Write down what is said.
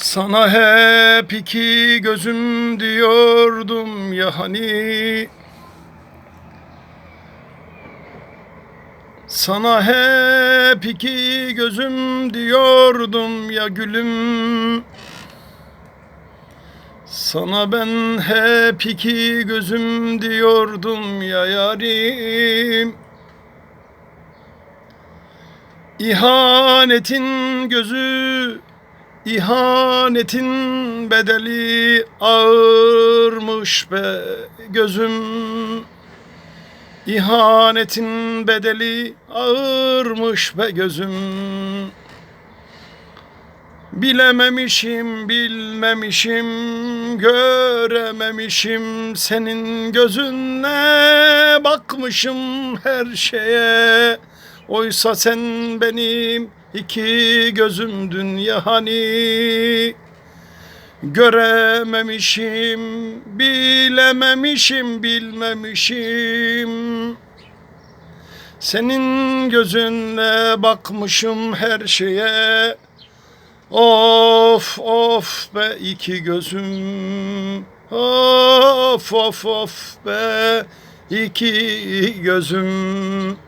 Sana hep iki gözüm diyordum ya hani. Sana hep iki gözüm diyordum ya gülüm. Sana ben hep iki gözüm diyordum ya yarim. İhanetin gözü İhanetin bedeli ağırmış be gözüm. İhanetin bedeli ağırmış be gözüm. Bilememişim, bilmemişim, görememişim. Senin gözünle bakmışım her şeye. Oysa sen benim iki gözümdün ya hani. Görememişim, bilememişim, bilmemişim. Senin gözünle bakmışım her şeye. Of of be iki gözüm. Of of of be iki gözüm